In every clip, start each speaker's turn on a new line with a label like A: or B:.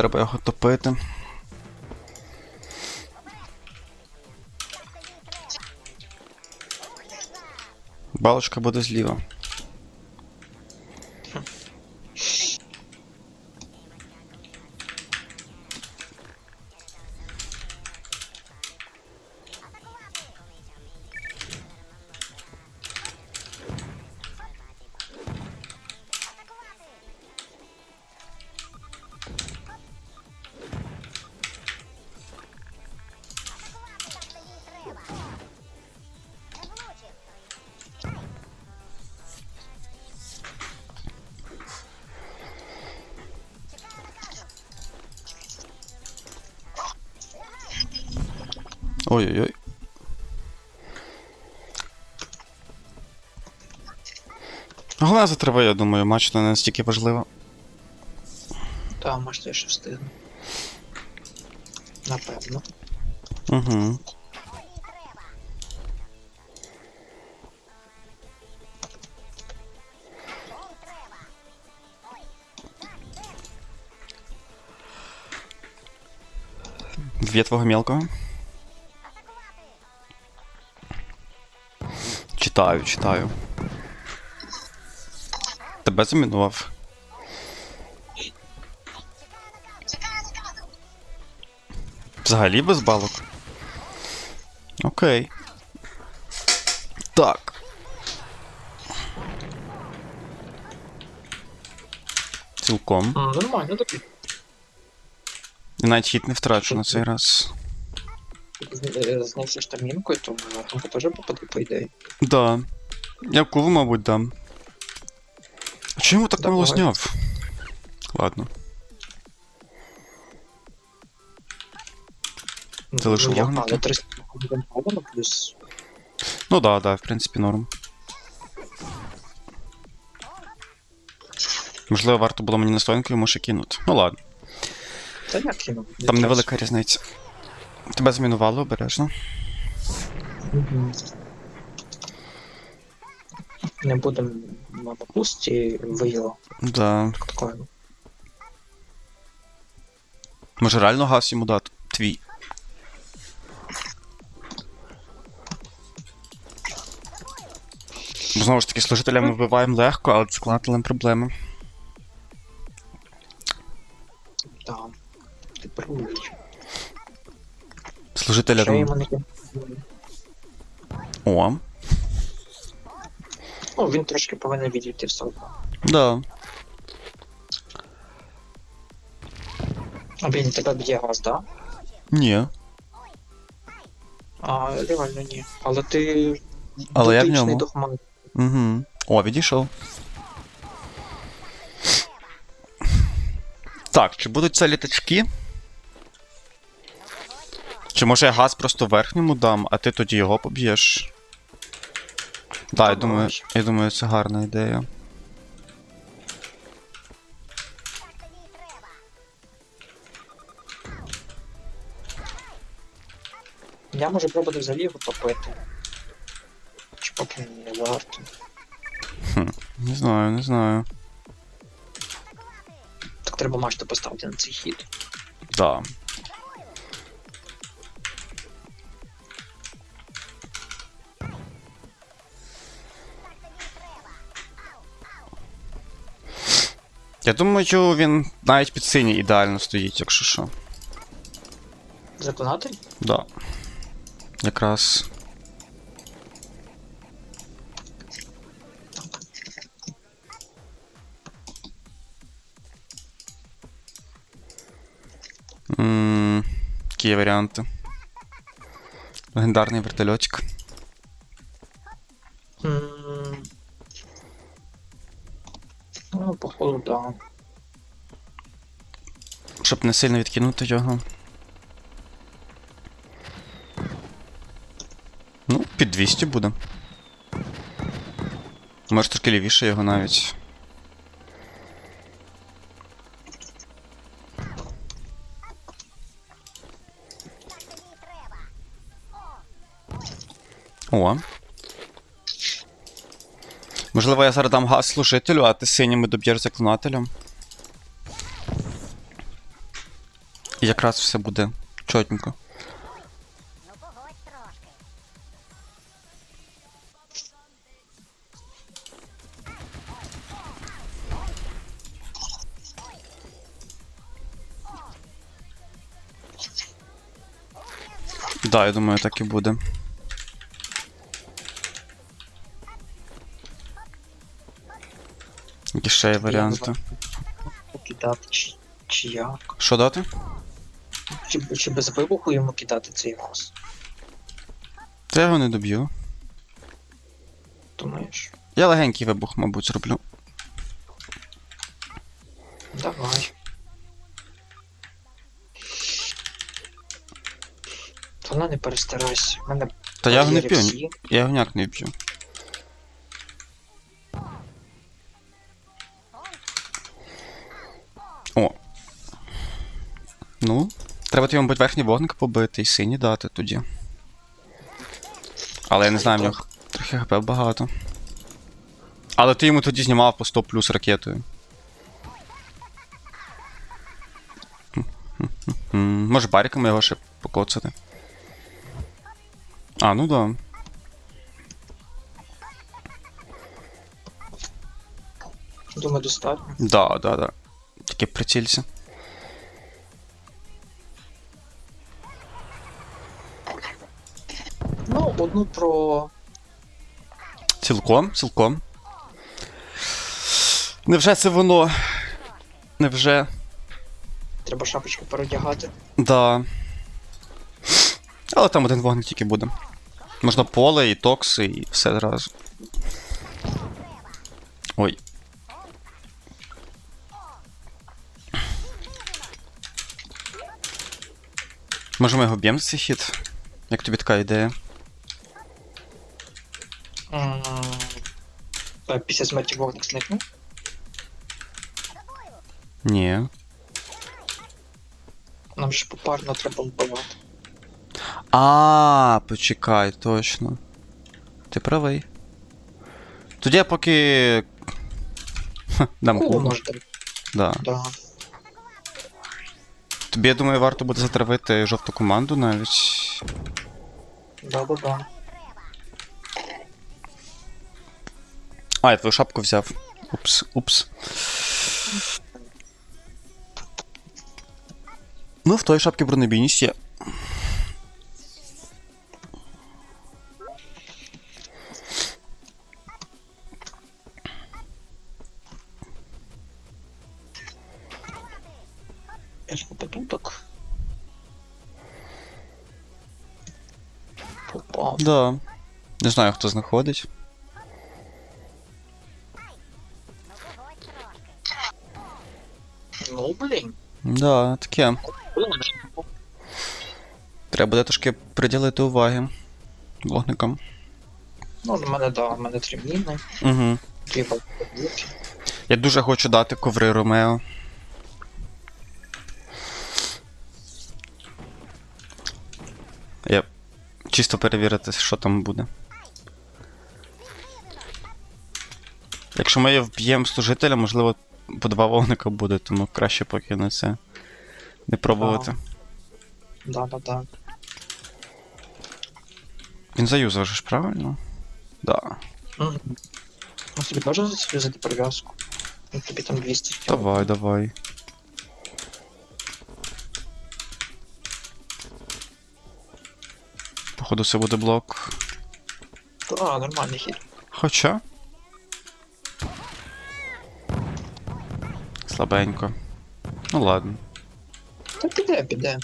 A: треба його топити. Балочка буде зліва. Ой-ой-ой. Головне затриває, я думаю, матч не настільки важливо.
B: Та, може, я ще встигну. Напевно.
A: Угу. Дві твого мелкого. Читаю, читаю. Тебе замінував. Взагалі без балок. Окей. Так. Цілком.
B: М, Нормально тобі.
A: І навіть хід не втрачу на цей раз.
B: З- Зносиш там мінкою, то вона теж попаде, по ідеї.
A: Да. Я куву, мабуть, дам. А чому так мало зняв? Ладно. Ти лише
B: ну, я але 300 годин плюс
A: Ну да, да, в принципі, норм. Можливо, варто було мені настоянку йому ще кинути. Ну ладно.
B: Та я кинув.
A: Там невелика різниця. Тебе змінувало обережно.
B: Мгм. Не будемо на пусті виїла
A: Да.
B: такою.
A: Може реально газ йому дати? Твій. Бо знову ж таки, служителя ми вбиваємо легко, але з клателем проблеми. Служителя
B: Що
A: там.
B: йому не?
A: О.
B: Ну, він трошки повинен відійти все одно.
A: Да.
B: А він тебе б'є газ, да?
A: Ні.
B: А, реально ні. Але ти.
A: Але я в
B: дотичний
A: ньому.
B: до хмари.
A: Угу. О, відійшов. Так, чи будуть це літачки? Чи може я газ просто верхньому дам, а ти тоді його поб'єш? Так, я думаю, я думаю, це гарна ідея.
B: Я можу пробувати взагалі його топити. Чи поки не варто.
A: Не знаю, не знаю.
B: Так треба мачту поставити на цей хід.
A: Да. Я думаю, він навіть під синій ідеально стоїть, якщо що.
B: Заклинатель?
A: Да. Якраз. М, Які є варіанти? Легендарний вертольотик.
B: М, походу, да.
A: Щоб не сильно відкинути його. Ну, під 200 буде. Може трошки лівіше його навіть. О. Можливо, я зараз дам газ служителю, а ти синіми доб'єш заклинателем. І якраз все буде чотненько. Да, я думаю, так і буде. Ще є варіанти?
B: Покидати чи, чи як?
A: Що дати?
B: Чи, чи без вибуху йому кидати цей гос?
A: Та я його не доб'ю.
B: Думаєш?
A: Я легенький вибух, мабуть, зроблю.
B: Давай. Та ну не перестарайся. У мене
A: Та я його не
B: бар'єри
A: п'ю,
B: всі.
A: я його ніяк не вб'ю. О. Ну, треба тобі, мабуть, верхній вогник побити і синій дати тоді. Але я не знаю, в нього трохи хп багато. Але ти йому тоді знімав по 100 плюс ракетою. Може бариками його ще покоцати. А, ну да.
B: Думаю, достатньо.
A: Да, да, да. Тільки прицілься.
B: Ну, одну про.
A: Цілком, цілком. Невже це воно? Невже?
B: Треба шапочку переодягати.
A: Да. Але там один вогник тільки буде. Можна поле і токси, і все одразу. Ой. Може ми його б'ємо за цей хід? Як тобі така ідея?
B: Після смерті вогник зникне.
A: Ні.
B: Нам же попарно треба вбивати.
A: А, почекай, точно. Ти правий. Тоді я поки. Ха, Дам кубу.
B: можете?
A: Да.
B: Да.
A: Тобі, я думаю, варто буде затравити жовту команду навіть.
B: Да, да, да.
A: А, я твою шапку взяв. Упс, упс. Ну, в той шапці бронебійність є. Да. Не знаю, хто знаходить.
B: Ну, блін.
A: Да, таке. Треба буде трошки приділити уваги вогникам.
B: Ну, в мене, да, в мене три міни,
A: Угу.
B: дві балки.
A: Я дуже хочу дати коври Ромео. Я чисто перевірити, що там буде. Якщо ми вб'ємо служителя, можливо, по два вогника буде, тому краще поки на це не пробувати.
B: Да, да, да.
A: Він заюзав же ж, правильно? Да.
B: Мгм. Ну, тобі теж зв'язати прив'язку? Ну, тобі там 200.
A: Давай, давай. Походу, це буде блок.
B: Да, нормальний хід.
A: Хоча. Слабенько. Ну ладно.
B: Та піде, піде.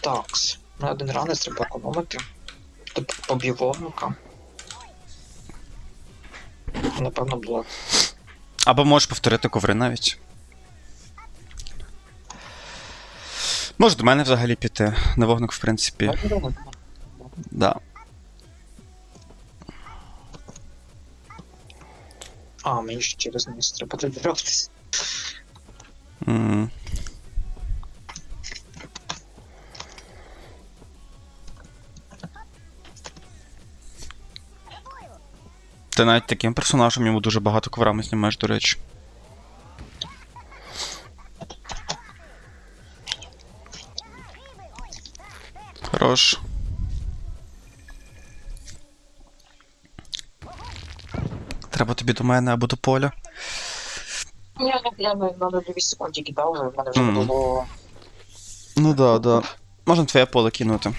B: Такс. На один ранець треба економити. Тобто поб'є вогника. Напевно, блок.
A: Або можеш повторити коври навіть. Може до мене взагалі піти. На вогник, в принципі. Да.
B: А, мені ще через низ треба добиратись.
A: М. Ти навіть таким персонажем йому дуже багато коврами знімаєш, до речі. Хорош. Треба тобі до мене або до поля.
B: Ні, ну я на, на 2 секунд тільки в мене вже
A: Мгм.
B: було.
A: Ну да, да. Можна твоє поле кинути.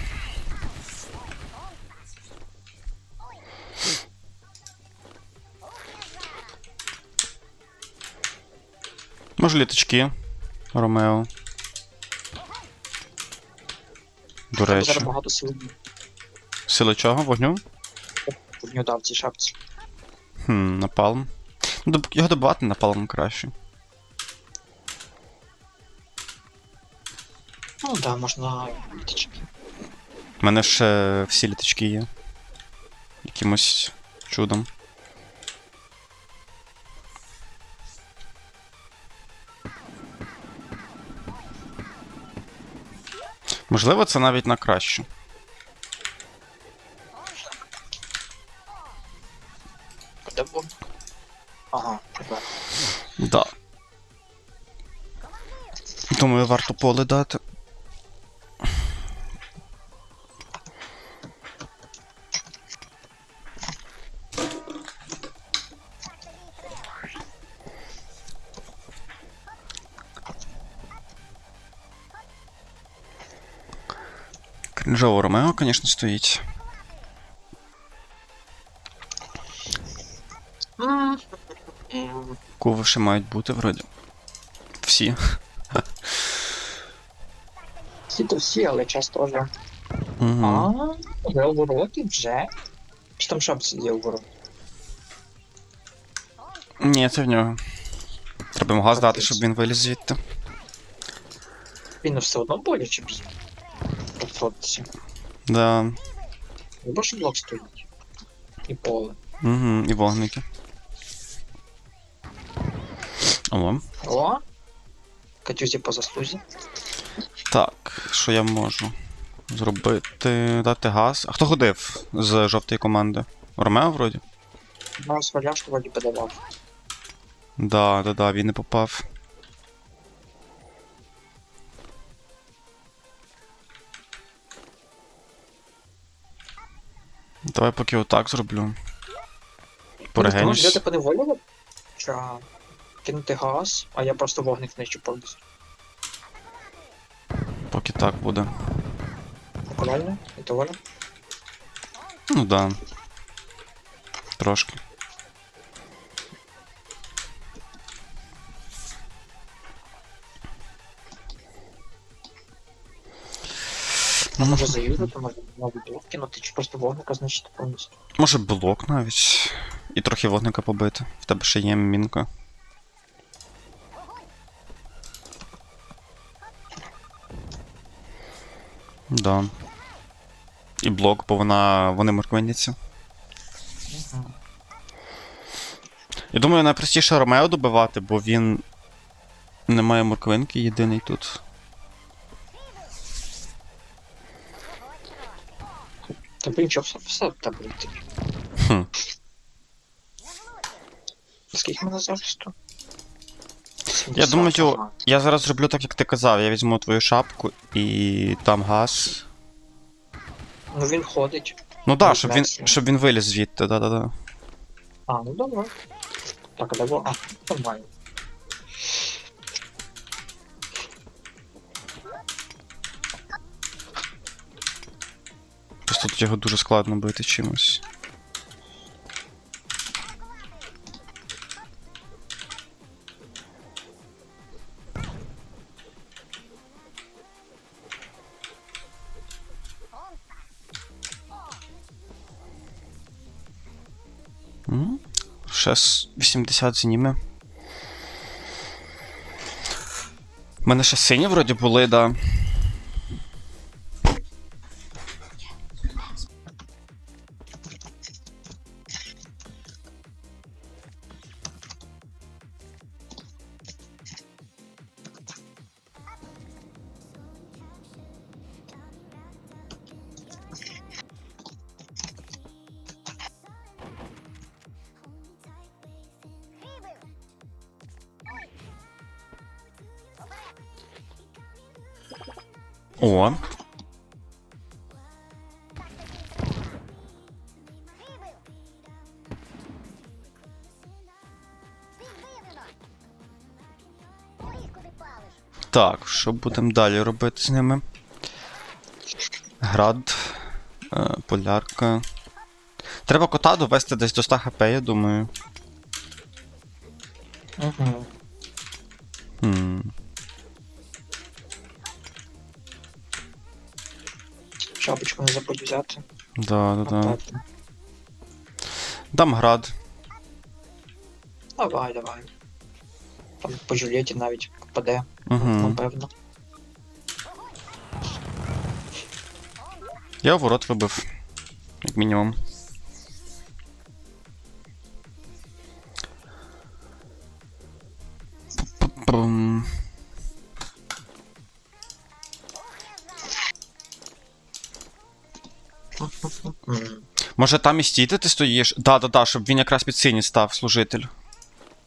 A: Може літачки. Ромео. До
B: Треба
A: речі.
B: зараз багато сил
A: Сили чого? Вогню?
B: в нього дав цій шапці.
A: Хм, напалм. Ну, доб- його добивати напалм краще.
B: Ну да, можна літачки.
A: У мене ще всі літачки є. Якимось чудом. Можливо, це навіть на краще.
B: Ага.
A: Да. Думаю, варто поле дати. Звісно, стоїть. Ще мають бути вроді. Всі.
B: Всі то всі, але час теж.
A: Угу.
B: А, вже вороті вже. Чи там шапці є у вороті?
A: Ні, це в нього. Треба йому газ дати, щоб він виліз звідти.
B: Він все одно боляче б'є.
A: Да.
B: Або ж блок стоїть. І поле.
A: Угу, і вогники. О.
B: О! Катюзі по заслузі.
A: Так, що я можу зробити? Дати газ. А хто ходив з жовтої команди? Ромео вроді?
B: Ну, сваляшку вроді подавав.
A: Да, да, да, він не попав. Давай поки отак зроблю. Порегенюсь.
B: Взяти поневолював? Чи кинути газ, а я просто вогник знищу повністю.
A: Поки так буде.
B: Акуратно, і доволі.
A: Ну да. Трошки.
B: Ну, може заюзати, може новий блок кинути, чи просто вогника знищити повністю.
A: Може блок навіть. І трохи вогника побити. В тебе ще є мінка. Да. І блок, бо вона. вони морквиняться. Я думаю, найпростіше Ромео добивати, бо він не має морквинки єдиний тут.
B: Та блін, що все, все так вийти.
A: Хм.
B: Скільки мене зараз тут?
A: Я думаю, я зараз зроблю так, як ти казав. Я візьму твою шапку і там газ.
B: Ну він ходить.
A: Ну да, щоб він, щоб він виліз звідти, да-да-да.
B: А, ну добре. Так, а було? А, нормально.
A: Просто тут його дуже складно бити чимось. Ще 80 зніме. У мене ще сині вроді були, да. О. Так, що будемо далі робити з ними? Град, е, полярка. Треба кота довести десь до 100 хп, я думаю.
B: Угу.
A: Хм.
B: Шапочку не забудь взяти.
A: Да, да, да.
B: Отак.
A: Дам град.
B: Давай, давай. Там по Жюлєті навіть впаде,
A: Угу.
B: напевно.
A: Я ворот вибив. Як мінімум. Може там і стійте ти стоїш? Да, да, да, щоб він якраз під синій став, служитель.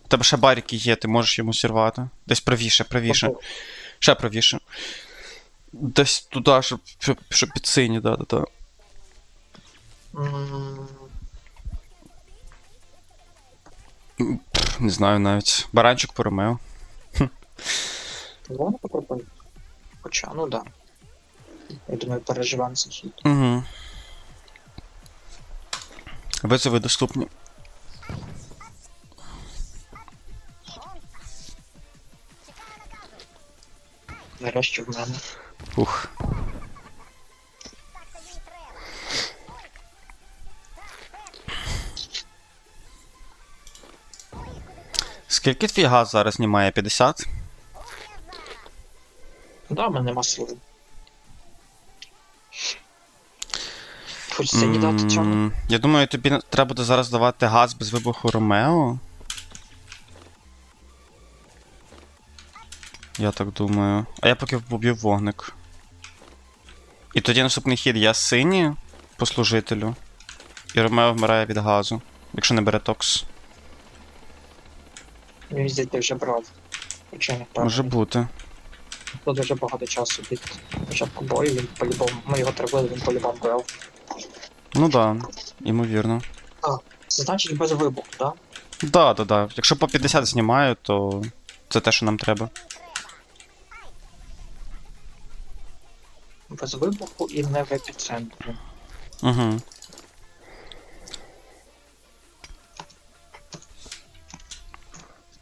A: У тебе ще баріки є, ти можеш йому сірвати. Десь правіше, правіше. Ще правіше. Десь туди, щоб, щоб, щоб під синій, да, да, да. Не знаю навіть. Баранчик по Ромео.
B: Ладно, попробуй. Хоча, ну да. Я думаю, переживаємо хід.
A: Угу. Визови доступні.
B: Нарешті в мене.
A: Ух. Скільки твій газ зараз знімає? 50?
B: Да, в мене нема Хочеться не дати цьому.
A: Я думаю, тобі треба буде зараз давати газ без вибуху Ромео. Я так думаю. А я поки вб'ю вогник. І тоді наступний хід я синій по служителю. І Ромео вмирає від газу, якщо не бере токс.
B: Мені здається, вже брав. Хоча не впевнений.
A: Може бути.
B: Тут дуже багато часу від початку бою, він по-любому. Ми його травили, він по-любому брав.
A: Ну да, ймовірно.
B: Це значить без вибуху, да?
A: Да, да, да. Якщо по 50 знімаю, то це те, що нам треба.
B: Без вибуху і не в епіцентрі.
A: Угу.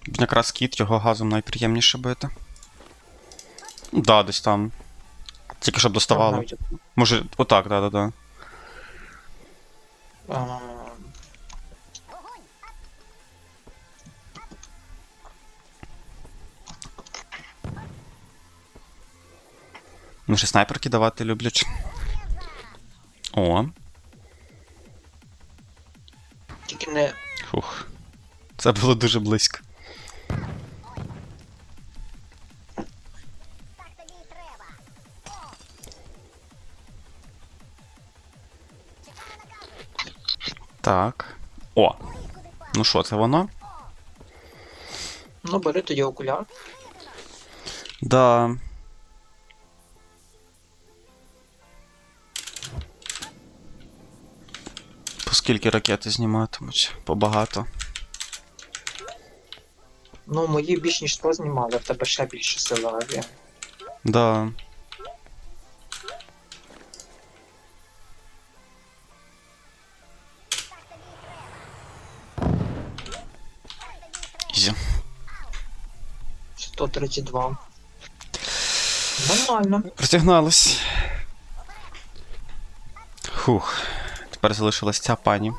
A: Якраз кіт, його газом найприємніше бити. Да, десь там. Тільки щоб доставало. Може, отак, да, Може снайперки давати люблять. О,
B: Тільки не
A: фух. Це було дуже близько. Так. О! Ну що, це воно?
B: Ну, бери тоді окуляр.
A: Да. По скільки ракети зніматимуть? Побагато.
B: Ну, мої більш ніж 100 знімали, в тебе ще більше сили авіа.
A: Да. Ізі.
B: 132. Нормально.
A: Розтягнулась. Хух. Тепер залишилась ця пані.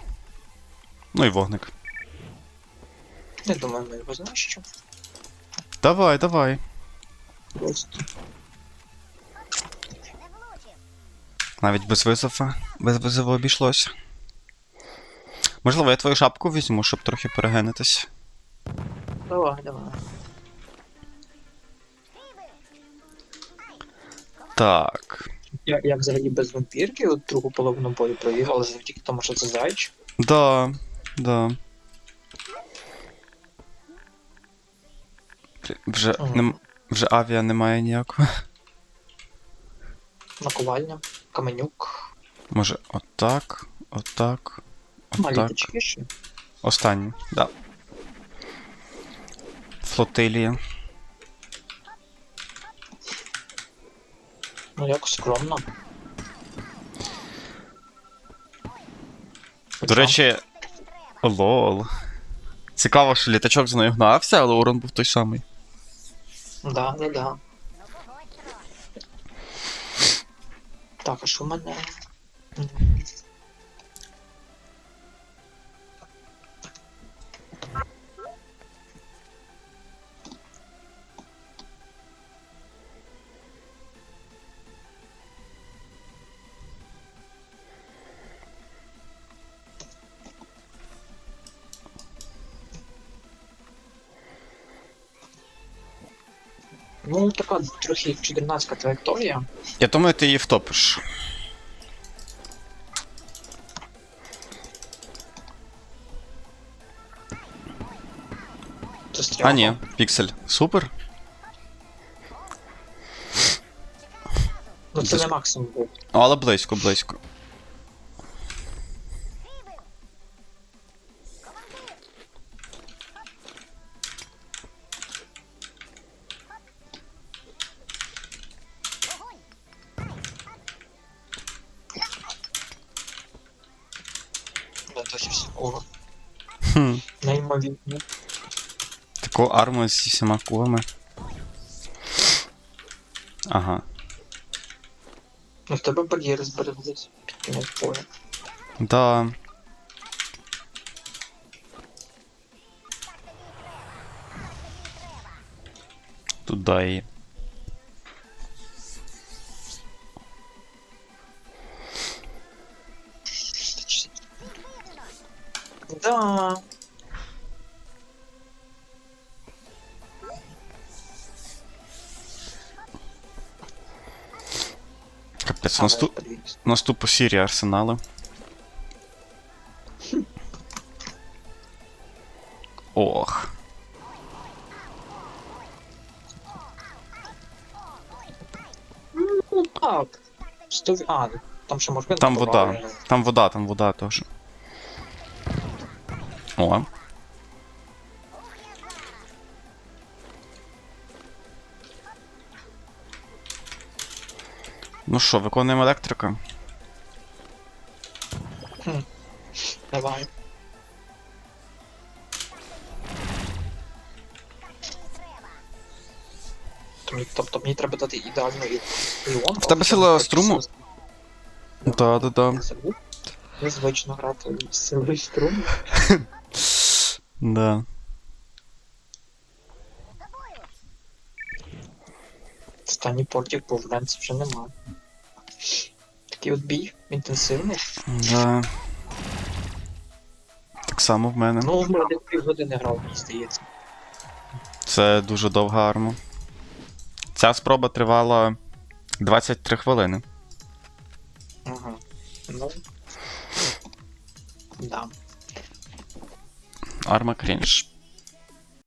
A: Ну і вогник.
B: Не думаю, ми його знищимо.
A: Давай, давай.
B: Просто.
A: Навіть без визова. Без визову обійшлося. Можливо, я твою шапку візьму, щоб трохи перегенитись.
B: Давай, давай.
A: Так.
B: Я, я взагалі без вампірки от другу половину бою провів, але завдяки тому, що це зайч.
A: Да, да. Вже,
B: Ага.
A: нем, вже авіа немає ніякого.
B: Наковальня, каменюк,
A: Може, отак, отак,
B: малі
A: отак.
B: тачки ще.
A: Останній, да. Флотилія.
B: Ну як скромно.
A: До речі, лол. Цікаво, що літачок за нею гнався, але урон був той самий.
B: Да, да, да. Так, а що в мене? Ну, така трохи чудернацька траєкторія.
A: Я думаю, ти її втопиш. А, ні, піксель. Супер.
B: Ну це не максимум був.
A: Ну, але близько, близько.
B: Всякого.
A: Хм.
B: Неймовірно.
A: Таку арму зі всіма кулами. Ага.
B: Ну в тебе бар'єри збереглись під кінець поля.
A: Да. Туда і. Капець,
B: Але
A: наступ...
B: подивись.
A: наступу Сірії арсенали. Ох.
B: Ну так. Сто... А, там ще можна.
A: Там вода. Там вода, там вода теж. О. що, виконуємо електрика?
B: Давай. Тобто мені треба дати ідеальну іон.
A: В тебе сила струму? Да, да, да.
B: Незвично грати з силою струму.
A: Да.
B: Останній портік був Ленц вже нема. Такий от бій інтенсивний.
A: Да. Так само в мене.
B: Ну, в мене десь півгодини грав, мені здається.
A: Це дуже довга арма. Ця спроба тривала 23 хвилини.
B: Ага. Ну. Да.
A: Арма крінж.